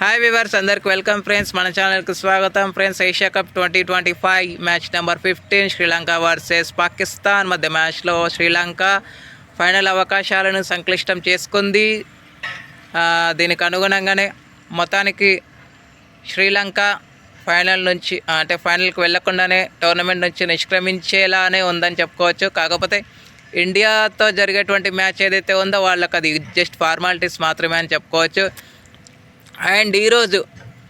Hi viewers అందరికి welcome friends మన ఛానల్కి స్వాగతం. Friends Asia cup twenty twenty five match number fifteen Sri Lanka versus Pakistan మధ్య మ్యాచ్లో శ్రీలంక ఫైనల్ అవకాశాలను సంక్లిష్టం చేసుకుంది. దీనికి అనుగుణంగానే మొత్తానికి శ్రీలంక ఫైనల్ నుంచి అంటే ఫైనల్కి వెళ్ళకుండానే టోర్నమెంట్ నుంచి నిష్క్రమించేలానే ఉందని చెప్పుకోవచ్చు. కాకపోతే ఇండియాతో జరిగేటువంటి మ్యాచ్ ఏదైతే ఉందో వాళ్ళకి అది జస్ట్ ఫార్మాలిటీస్ మాత్రమే అని చెప్పుకోవచ్చు. అండ్ ఈరోజు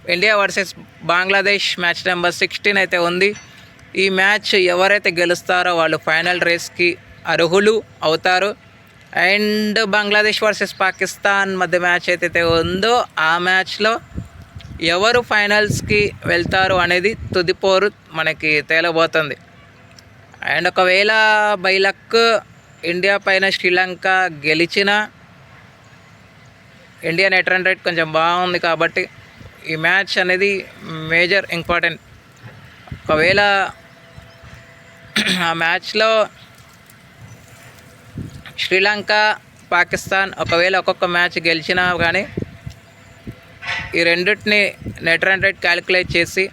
India versus Bangladesh match number sixteen అయితే ఉంది. ఈ మ్యాచ్ ఎవరైతే గెలుస్తారో వాళ్ళు ఫైనల్ రేస్కి అర్హులు అవుతారు. అండ్ బంగ్లాదేశ్ వర్సెస్ పాకిస్తాన్ మధ్య మ్యాచ్ ఏదైతే ఉందో ఆ మ్యాచ్లో ఎవరు ఫైనల్స్కి వెళ్తారు అనేది తుదిపోరు మనకి తేలబోతుంది. అండ్ ఒకవేళ బై లక్ ఇండియా పైన శ్రీలంక గెలిచినా ఇండియా నెట్ రన్ రేట్ కొంచెం బాగుంది కాబట్టి ఈ మ్యాచ్ అనేది మేజర్ ఇంపార్టెంట్. ఒకవేళ ఆ మ్యాచ్లో శ్రీలంక పాకిస్తాన్ ఒకవేళ ఒక్కొక్క మ్యాచ్ గెలిచినా కానీ ఈ రెండింటిని నెట్ రన్ రేట్ క్యాలిక్యులేట్ చేసి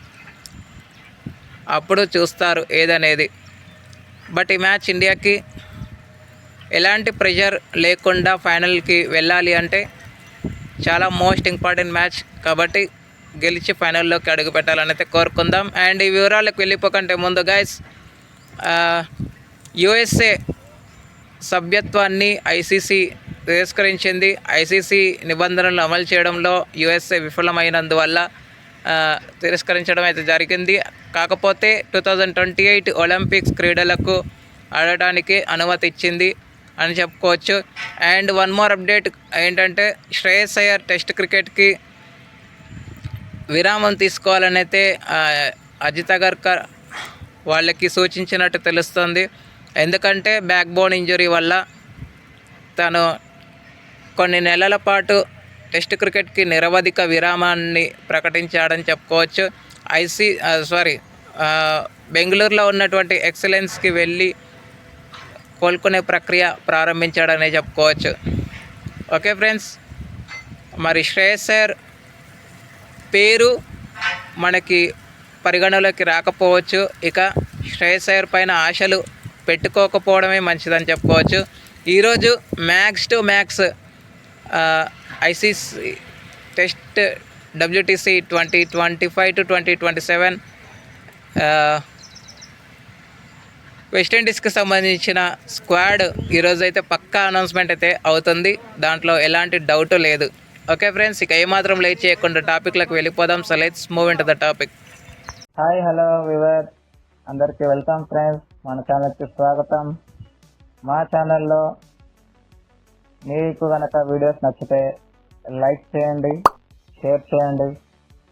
అప్పుడు చూస్తారు ఏదనేది. బట్ ఈ మ్యాచ్ ఇండియాకి ఎలాంటి ప్రెషర్ లేకుండా ఫైనల్కి వెళ్ళాలి అంటే చాలా మోస్ట్ ఇంపార్టెంట్ మ్యాచ్ కాబట్టి గెలిచి ఫైనల్లోకి అడుగు పెట్టాలని అయితే కోరుకుందాం. అండ్ ఈ వివరాలకు వెళ్ళిపోకంటే ముందు గైస్ యుఎస్ఏ సభ్యత్వాన్ని ఐసీసీ తిరస్కరించింది. ఐసీసీ నిబంధనలు అమలు చేయడంలో యుఎస్ఏ విఫలమైనందువల్ల తిరస్కరించడం అయితే జరిగింది. కాకపోతే two thousand twenty eight Olympics క్రీడలకు ఆడటానికి అనుమతి ఇచ్చింది అని చెప్పుకోవచ్చు. అండ్ వన్ మోర్ అప్డేట్ ఏంటంటే శ్రేయస్ అయ్యర్ టెస్ట్ క్రికెట్కి విరామం తీసుకోవాలని అయితే అజిత్ అగర్కర్ వాళ్ళకి సూచించినట్టు తెలుస్తుంది. ఎందుకంటే బ్యాక్ బోన్ ఇంజరీ వల్ల తను కొన్ని నెలల పాటు టెస్ట్ క్రికెట్కి నిరవధిక విరామాన్ని ప్రకటించాడని చెప్పుకోవచ్చు. ఐసీ సారీ బెంగళూరులో ఉన్నటువంటి ఎక్సలెన్స్కి వెళ్ళి కోలుకునే ప్రక్రియ ప్రారంభించాడనే చెప్పుకోవచ్చు. ఓకే ఫ్రెండ్స్ మరి శ్రేయసర్ పేరు మనకి పరిగణలోకి రాకపోవచ్చు. ఇక శ్రేయసర్ పైన ఆశలు పెట్టుకోకపోవడమే మంచిదని చెప్పుకోవచ్చు. ఈరోజు max to max ICC test WTC twenty twenty five to twenty twenty seven వెస్టిండీస్కి సంబంధించిన స్క్వాడ్ ఈరోజు అయితే పక్కా అనౌన్స్మెంట్ అయితే అవుతుంది. దాంట్లో ఎలాంటి డౌట్ లేదు. ఓకే ఫ్రెండ్స్ ఇక ఏమాత్రం లేట్ చేయకుండా టాపిక్లకు వెళ్ళిపోదాం. So let's move in the topic hi hello viewer అందరికీ వెల్కమ్ ఫ్రెండ్స్ మన ఛానల్కి స్వాగతం. మా ఛానల్లో మీకు కనుక వీడియోస్ నచ్చితే లైక్ చేయండి షేర్ చేయండి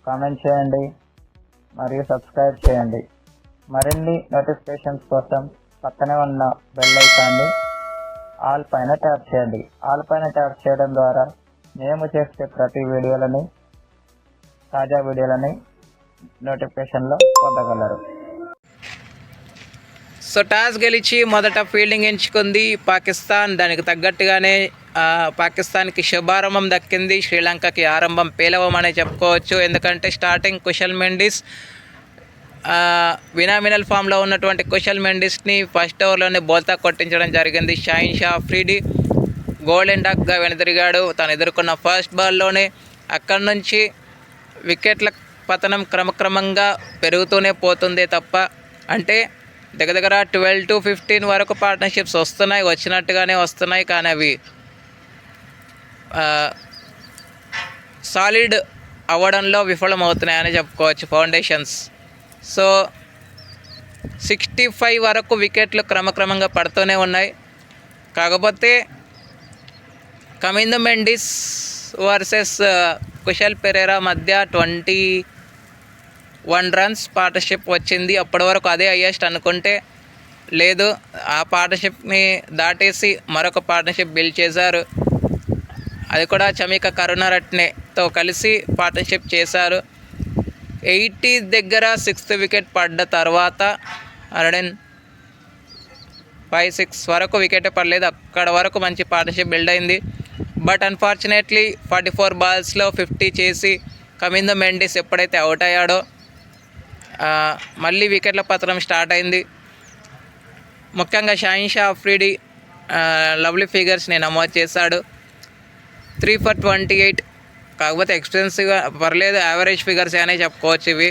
కామెంట్ చేయండి మరియు సబ్స్క్రైబ్ చేయండి. మరిన్ని నోటిఫికేషన్స్ కోసం పక్కనే ఉన్న బెల్ ఐకాన్ని ఆల్ పైన ట్యాప్ చేయండి. ఆల్ పైన ట్యాప్ చేయడం ద్వారా మేము చేసే ప్రతి వీడియోలని తాజా వీడియోలని నోటిఫికేషన్లో పొందగలరు. సో టాస్ గెలిచి మొదట ఫీల్డింగ్ ఎంచుకుంది పాకిస్తాన్. దానికి తగ్గట్టుగానే పాకిస్తాన్కి శుభారంభం దక్కింది. శ్రీలంకకి ఆరంభం పేలవం అనే చెప్పుకోవచ్చు. ఎందుకంటే స్టార్టింగ్ కుషల్ మెండిస్ వినామినల్ ఫామ్లో ఉన్నటువంటి కుషల్ మెండిస్ని ఫస్ట్ ఓవర్లోనే బోల్తా కొట్టించడం జరిగింది. షాయిన్ షా ఫ్రీడి గోల్డెన్ డాక్గా వెనుదిరిగాడు. తను ఎదుర్కొన్న ఫస్ట్ బాల్లోనే అక్కడి నుంచి వికెట్ల పతనం క్రమక్రమంగా పెరుగుతూనే పోతుందే తప్ప అంటే దగ్గర దగ్గర ట్వెల్వ్ టు ఫిఫ్టీన్ వరకు పార్ట్నర్షిప్స్ వస్తున్నాయి వచ్చినట్టుగానే వస్తున్నాయి. కానీ అవి సాలిడ్ అవ్వడంలో విఫలమవుతున్నాయని చెప్పుకోవచ్చు ఫౌండేషన్స్. సో సిక్స్టీ ఫైవ్ వరకు వికెట్లు క్రమక్రమంగా పడుతూనే ఉన్నాయి. కాకపోతే కమింద మెండిస్ వర్సెస్ కుషల్ పెరేరా మధ్య ట్వంటీ వన్ రన్స్ పార్ట్నర్షిప్ వచ్చింది. అప్పటి వరకు అదే హయ్యెస్ట్ అనుకుంటే లేదు. ఆ పార్ట్నర్షిప్ని దాటేసి మరొక పార్ట్నర్షిప్ బిల్డ్ చేశారు. అది కూడా చమిక కరుణరట్నేతో కలిసి పార్ట్నర్షిప్ చేశారు. ఎయిటీ దగ్గర సిక్స్త్ వికెట్ పడ్డ తర్వాత హండ్రెడ్ అండ్ ఫైవ్ సిక్స్ వరకు వికెట్ పడలేదు. అక్కడ వరకు మంచి పార్ట్నర్షిప్ బిల్డ్ అయింది. బట్ అన్ఫార్చునేట్లీ ఫార్టీ ఫోర్ బాల్స్లో ఫిఫ్టీ చేసి కమిందో మెండిస్ ఎప్పుడైతే అవుట్ అయ్యాడో మళ్ళీ వికెట్ల పత్రం స్టార్ట్ అయింది. ముఖ్యంగా షాయిన్ షా అఫ్రీడీ లవ్లీ ఫిగర్స్ని నమోదు చేశాడు. త్రీ ఫర్ ట్వంటీ ఎయిట్ కాకపోతే ఎక్స్పెన్సివ్గా పర్లేదు యావరేజ్ ఫిగర్స్ అనే చెప్పుకోవచ్చు ఇవి.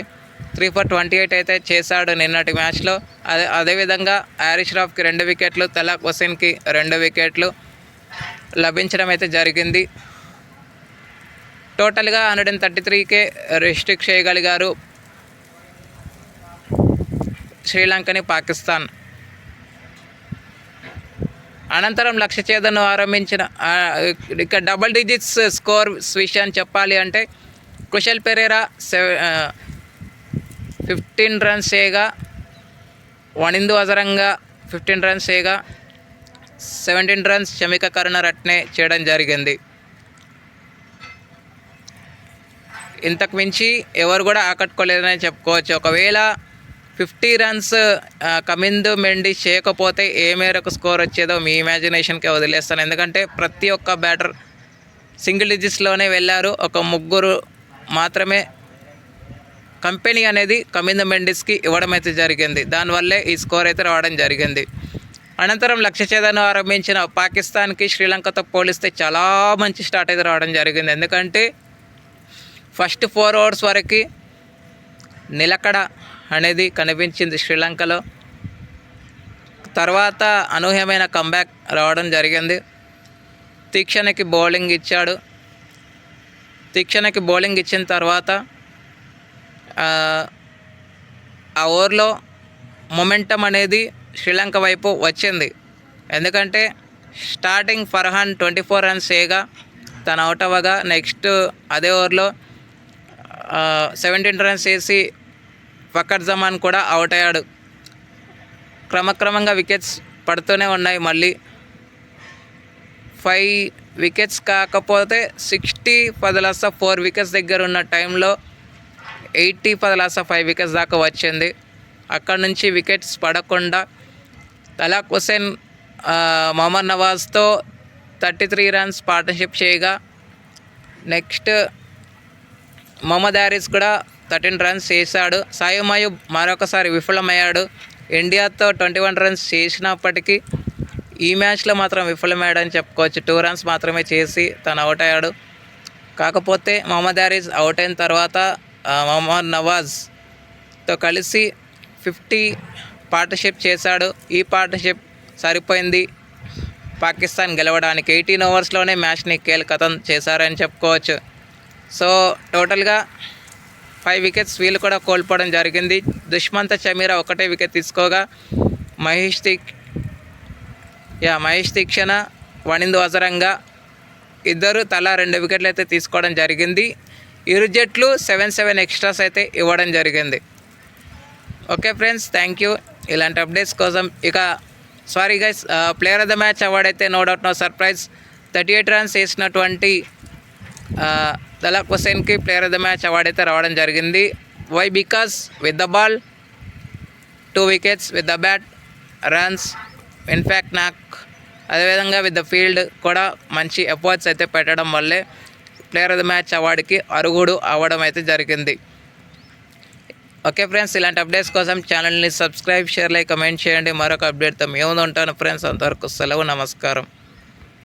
త్రీ ఫర్ ట్వంటీ ఎయిట్ అయితే చేశాడు నిన్నటి మ్యాచ్లో అదే అదేవిధంగా హ్యారిష్ రాఫ్కి రెండు వికెట్లు తలాక్ హుసేన్కి రెండు వికెట్లు లభించడం అయితే జరిగింది. టోటల్గా హండ్రెడ్ అండ్ థర్టీ త్రీకే రిస్ట్రిక్ట్ చేయగలిగారు శ్రీలంకని పాకిస్తాన్. అనంతరం లక్ష చేదను ఆరంభించిన ఇక డబుల్ డిజిట్స్ స్కోర్ విషయాన్ని చెప్పాలి అంటే కుశల్ పెరేరా సెవె ఫిఫ్టీన్ రన్స్ చేయగా వనిందు అజరంగా ఫిఫ్టీన్ రన్స్ చేయగా seventeen runs Chamika Karunaratne చేయడం జరిగింది. ఇంతకు మించి ఎవరు కూడా ఆకట్టుకోలేదని చెప్పుకోవచ్చు. ఒకవేళ ఫిఫ్టీ రన్స్ కమిందు మెండి చేయకపోతే ఏ మేరకు స్కోర్ వచ్చేదో మీ ఇమాజినేషన్కే వదిలేస్తాను. ఎందుకంటే ప్రతి ఒక్క బ్యాటర్ సింగిల్ డిజిట్స్లోనే వెళ్ళారు. ఒక ముగ్గురు మాత్రమే కంపెనీ అనేది కమిందు మెండిస్కి ఇవ్వడం అయితే జరిగింది. దానివల్లే ఈ స్కోర్ అయితే రావడం జరిగింది. అనంతరం లక్ష్య ఛేదను ఆరంభించిన పాకిస్తాన్కి శ్రీలంకతో పోలిస్తే చాలా మంచి స్టార్ట్ అయితే రావడం జరిగింది. ఎందుకంటే ఫస్ట్ ఫోర్ ఓవర్స్ వరకు నిలకడ అనేది కనిపించింది శ్రీలంకలో. తర్వాత అనూహ్యమైన కంబ్యాక్ రావడం జరిగింది. తీక్షణకి బౌలింగ్ ఇచ్చాడు. తీక్షణకి బౌలింగ్ ఇచ్చిన తర్వాత ఆ, ఓవర్లో మొమెంటం అనేది శ్రీలంక వైపు వచ్చింది. ఎందుకంటే starting Farhan twenty four runs చేయగా తను అవుట్ అవ్వగా నెక్స్ట్ అదే ఓవర్లో సెవెంటీన్ రన్స్ వేసి ఫకర్ జమాన్ కూడా అవుట్ అయ్యాడు. క్రమక్రమంగా వికెట్స్ పడుతూనే ఉన్నాయి. మళ్ళీ ఫైవ్ వికెట్స్ కాకపోతే సిక్స్టీ పదలాస ఫోర్ వికెట్స్ దగ్గర ఉన్న టైంలో ఎయిటీ పదలాస ఫైవ్ వికెట్స్ దాకా వచ్చింది. అక్కడ నుంచి వికెట్స్ పడకుండా తలాక్ హుసేన్ మొహమ్మద్ నవాజ్తో థర్టీ త్రీ రన్స్ పార్ట్నర్షిప్ చేయగా నెక్స్ట్ మొహమ్మద్ హ్యారిస్ కూడా థర్టీన్ రన్స్ చేశాడు. సాయి మరొకసారి విఫలమయ్యాడు. ఇండియాతో ట్వంటీ వన్ రన్స్ చేసినప్పటికీ ఈ మ్యాచ్లో మాత్రం విఫలమయ్యాడని చెప్పుకోవచ్చు. టూ రన్స్ మాత్రమే చేసి తను అవుట్ అయ్యాడు. కాకపోతే మొహమ్మద్ హారీస్ అవుట్ అయిన తర్వాత మొహమ్మద్ నవాజ్తో కలిసి ఫిఫ్టీ పార్ట్నర్షిప్ చేశాడు. ఈ పార్ట్నర్షిప్ సరిపోయింది. పాకిస్తాన్ గెలవడానికి ఎయిటీన్ ఓవర్స్లోనే మ్యాచ్ని కీలకతం చేశారని చెప్పుకోవచ్చు. సో టోటల్గా ఫైవ్ వికెట్స్ వీళ్ళు కూడా కోల్పోవడం జరిగింది. దుష్మంత చమీరా ఒకటే వికెట్ తీసుకోగా. మహేష్ దీక్ యా మహేష్ దీక్షణ వణిందు వజరంగా ఇద్దరు తలా రెండు వికెట్లు అయితే తీసుకోవడం జరిగింది. ఇరు జట్లు సెవెన్ సెవెన్ ఎక్స్ట్రాస్ అయితే ఇవ్వడం జరిగింది. Okay friends thank you. ఇలాంటి అప్డేట్స్ కోసం ఇక sorry guys player of the match award అయితే no doubt no surprise. Thirty eight runs వేసినటువంటి Talat హుసేన్కి player of the match award అయితే రావడం జరిగింది. Why because with the ball two wickets with the bat runs in fact knock అదేవిధంగా with the field కూడా మంచి efforts అయితే పెట్టడం వల్లే ప్లేయర్ ఆఫ్ ద మ్యాచ్ అవార్డుకి అరుగుడు అవ్వడం అయితే జరిగింది. ఓకే ఫ్రెండ్స్ ఇలాంటి అప్డేట్స్ కోసం ఛానల్ని సబ్స్క్రైబ్ షేర్ లైక్ కమెంట్ చేయండి. మరొక అప్డేట్తో మేము ఉంటాను. ఫ్రెండ్స్ అంతవరకు సెలవు నమస్కారం.